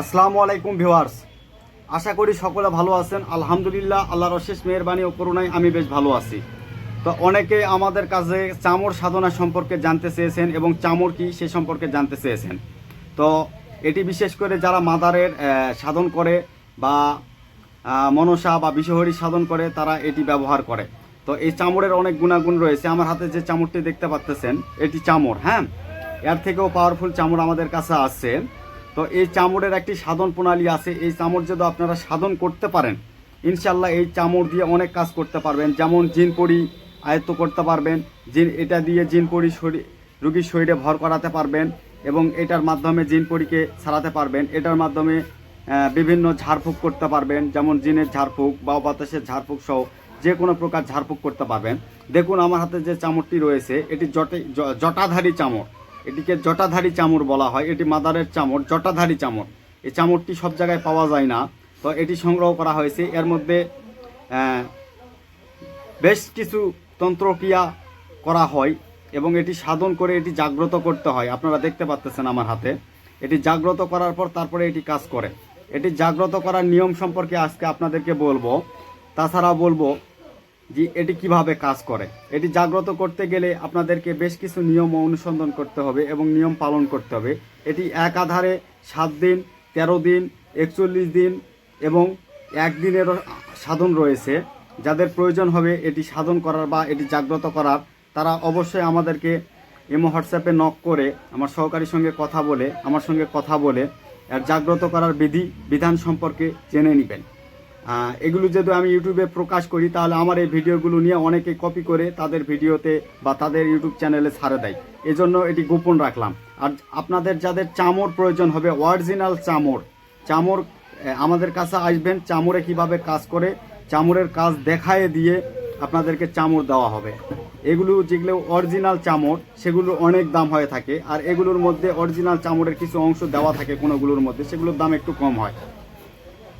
আসসালামু আলাইকুম ভিউয়ার্স। আশা করি সকলে ভালো আছেন। আলহামদুলিল্লাহ, আল্লাহর অশেষ মেহরবানি ও করুণায় আমি বেশ ভালো আছি। তো অনেকে আমাদের কাছে চামড় সাধনা সম্পর্কে জানতে চেয়েছেন এবং চামড় কি সে সম্পর্কে জানতে চেয়েছেন। তো এটি বিশেষ করে যারা মাদারের সাধন করে বা মনসা বা বিষহরি সাধন করে, তারা এটি ব্যবহার করে। তো এই চামড়ের অনেক গুণাগুণ রয়েছে। আমার হাতে যে চামড়টি দেখতে পাচ্তেছেন, এটি চামড় হ্যাঁ? এর থেকেও পাওয়ারফুল চামড় আমাদের কাছে আছে। তো এই চামড়ের একটি সাধন প্রণালী আছে। এই চামড় যদি আপনারা সাধন করতে পারেন ইনশাল্লাহ এই চামড় দিয়ে অনেক কাজ করতে পারবেন। যেমন জিন পরি আয়ত্ত করতে পারবেন, জিন, এটা দিয়ে জিন পরি শরীর রুগীর শরীরে ভর করাতে পারবেন এবং এটার মাধ্যমে জিন পরিকে ছাড়াতে পারবেন। এটার মাধ্যমে বিভিন্ন ঝাড়ফুঁক করতে পারবেন, যেমন জিনের ঝাড়ফুঁক বা বাতাসের ঝাড়ফুঁক সহ যে কোনো প্রকার ঝাড়ফুঁক করতে পারবেন। দেখুন আমার হাতে যে চামড়টি রয়েছে, এটি জটে জটাধারী চামড়। এটিকে জটাধারী চামড় বলা হয়। এটি মাদারের চামড়, জটাধারী চামড়। এই চামড়টি সব জায়গায় পাওয়া যায় না। তো এটি সংগ্রহ করা হয়েছে। এর মধ্যে বেশ কিছু তন্ত্রক্রিয়া করা হয় এবং এটি সাধন করে এটি জাগ্রত করতে হয়। আপনারা দেখতে পাচ্তেছেন আমার হাতে। এটি জাগ্রত করার পর তারপরে এটি কাজ করে। এটি জাগ্রত করার নিয়ম সম্পর্কে আজকে আপনাদেরকে বলব। তাছাড়া বলব যে এটি কীভাবে কাজ করে। এটি জাগ্রত করতে গেলে আপনাদেরকে বেশ কিছু নিয়ম অনুসন্ধান করতে হবে এবং নিয়ম পালন করতে হবে। এটি এক আধারে সাত দিন, তেরো দিন, একচল্লিশ দিন এবং একদিনেরও সাধন রয়েছে। যাদের প্রয়োজন হবে এটি সাধন করার বা এটি জাগ্রত করার, তারা অবশ্যই আমাদেরকে এমো হোয়াটসঅ্যাপে নক করে আমার সহকারীর সঙ্গে কথা বলে, আমার সঙ্গে কথা বলে, আর জাগ্রত করার বিধি, বিধান সম্পর্কে জেনে নেবেন। এগুলো যদি আমি ইউটিউবে প্রকাশ করি তাহলে আমার এই ভিডিওগুলো নিয়ে অনেকে কপি করে তাদের ভিডিওতে বা তাদের ইউটিউব চ্যানেলে ছাড়ে দেয়। এজন্য এটি গোপন রাখলাম। আর আপনাদের যাদের চামড় প্রয়োজন হবে অরিজিনাল চামড় আহ, আমাদের কাছে আসবেন চামড়ে কীভাবে কাজ করে চামড়ের কাজ দেখায় দিয়ে আপনাদেরকে চামড় দেওয়া হবে। এগুলো যেগুলো অরিজিনাল চামড় সেগুলো অনেক দাম হয়ে থাকে। আর এগুলোর মধ্যে অরিজিনাল চামড়ের কিছু অংশ দেওয়া থাকে কোনোগুলোর মধ্যে সেগুলোর দাম একটু কম হয়।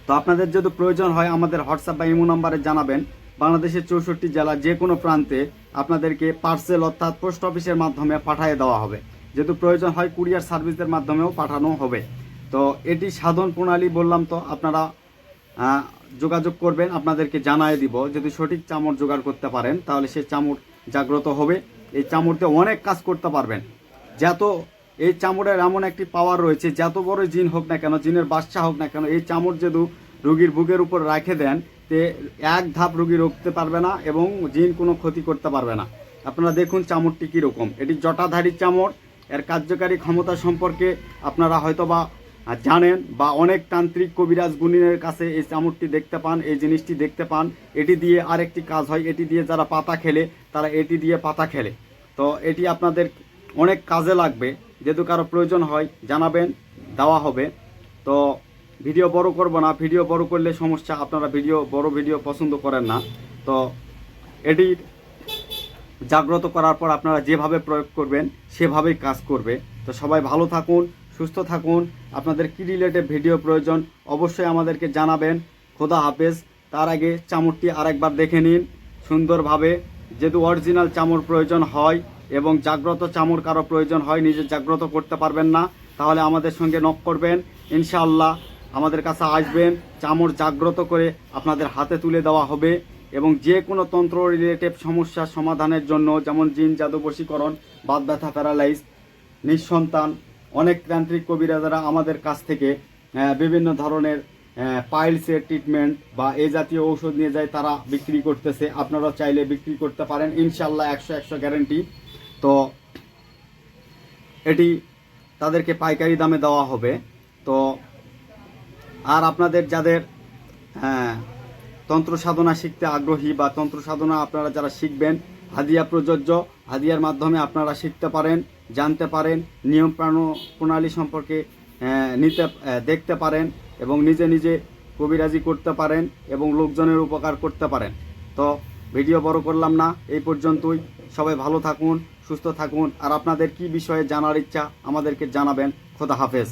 তো আপনাদের যদি প্রয়োজন হয় আমাদের হোয়াটসঅ্যাপ বা ইমো নাম্বারে জানাবেন। বাংলাদেশের চৌষট্টি জেলা যে কোনো প্রান্তে আপনাদেরকে পার্সেল অর্থাৎ পোস্ট অফিসের মাধ্যমে পাঠিয়ে দেওয়া হবে। যেহেতু প্রয়োজন হয় কুরিয়ার সার্ভিসের মাধ্যমেও পাঠানো হবে। তো এটি সাধন প্রণালী বললাম তো, আপনারা যোগাযোগ করবেন, আপনাদেরকে জানায় দিব। যদি সঠিক চামড় জোগাড় করতে পারেন, তাহলে সেই চামড় জাগ্রত হবে। এই চামড়তে অনেক কাজ করতে পারবেন। যত এই চামড়ের এমন একটি পাওয়ার রয়েছে, যত বড় জিন হোক না কেন, জিনের বাচ্চা হোক না কেন, এই চামড় যদি রুগীর বুকের উপর রাখে দেন, তে এক ধাপ রুগী রুখতে পারবে না এবং জিন কোনো ক্ষতি করতে পারবে না। আপনারা দেখুন চামড়টি কীরকম। এটি জটাধারী চামড়, এর কার্যকারী ক্ষমতা সম্পর্কে আপনারা হয়তো বা জানেন বা অনেক তান্ত্রিক কবিরাজ গুণিনের কাছে এই চামড়টি দেখতে পান, এই জিনিসটি দেখতে পান। এটি দিয়ে আরেকটি কাজ হয়, এটি দিয়ে যারা পাতা খেলে, তারা এটি দিয়ে পাতা খেলে। তো এটি আপনাদের অনেক কাজে লাগবে। যেহেতু কারও প্রয়োজন হয়, জানাবেন, দেওয়া হবে। তো ভিডিও বড় করব না, ভিডিও বড় করলে সমস্যা, আপনারা ভিডিও, বড় ভিডিও পছন্দ করেন না। তো এটির জাগ্রত করার পর আপনারা যেভাবে প্রয়োগ করবেন, সেভাবেই কাজ করবে। তো সবাই ভালো থাকুন, সুস্থ থাকুন। আপনাদের কি রিলেটেড ভিডিও প্রয়োজন, অবশ্যই আমাদেরকে জানাবেন। খোদা হাফেজ। তার আগে চামড়টি আরেকবার দেখে নিন। সুন্দরভাবে, যেহেতু অরিজিনাল চামড় প্রয়োজন হয় এবং জাগ্রত চামর কারও প্রয়োজন হয় নিজে জাগ্রত করতে পারবেন না, তাহলে আমাদের সঙ্গে নক করবেন। ইনশাআল্লাহ আমাদের কাছে আসবেন। চামর জাগ্রত করে আপনাদের হাতে তুলে দেওয়া হবে এবং যে কোনো তন্ত্র রিলেটেড সমস্যার সমাধানের জন্য, যেমন জিন, জাদু, বশীকরণ, বাত ব্যথা প্যারালাইজ নিঃসন্তান, অনেক তান্ত্রিক কবিরাজারা আমাদের কাছ থেকে বিভিন্ন ধরনের পাইলসের ট্রিটমেন্ট বা এ জাতীয় ঔষধ নিয়ে যায়, তারা বিক্রি করতেছে। আপনারা চাইলে বিক্রি করতে পারেন। ইনশাল্লাহ একশো একশো গ্যারেন্টি তো এটি তাদেরকে পাইকারি দামে দেওয়া হবে। তো আর আপনাদের যাদের হ্যাঁ তন্ত্র সাধনা শিখতে আগ্রহী বা তন্ত্র সাধনা আপনারা যারা শিখবেন, হাদিয়া প্রযোজ্য, হাদিয়ার মাধ্যমে আপনারা শিখতে পারেন, জানতে পারেন, নিয়ম প্রাণ- প্রণালী সম্পর্কে নিতে দেখতে পারেন এবং নিজে নিজে কবিরাজি করতে পারেন এবং লোকজনের উপকার করতে পারেন। তো ভিডিও বড় করলাম না, এই পর্যন্তই। সবাই ভালো থাকুন, সুস্থ থাকুন, আর আপনাদের কি বিষয়ে জানার ইচ্ছা আমাদেরকে জানাবেন। খোদা হাফেজ।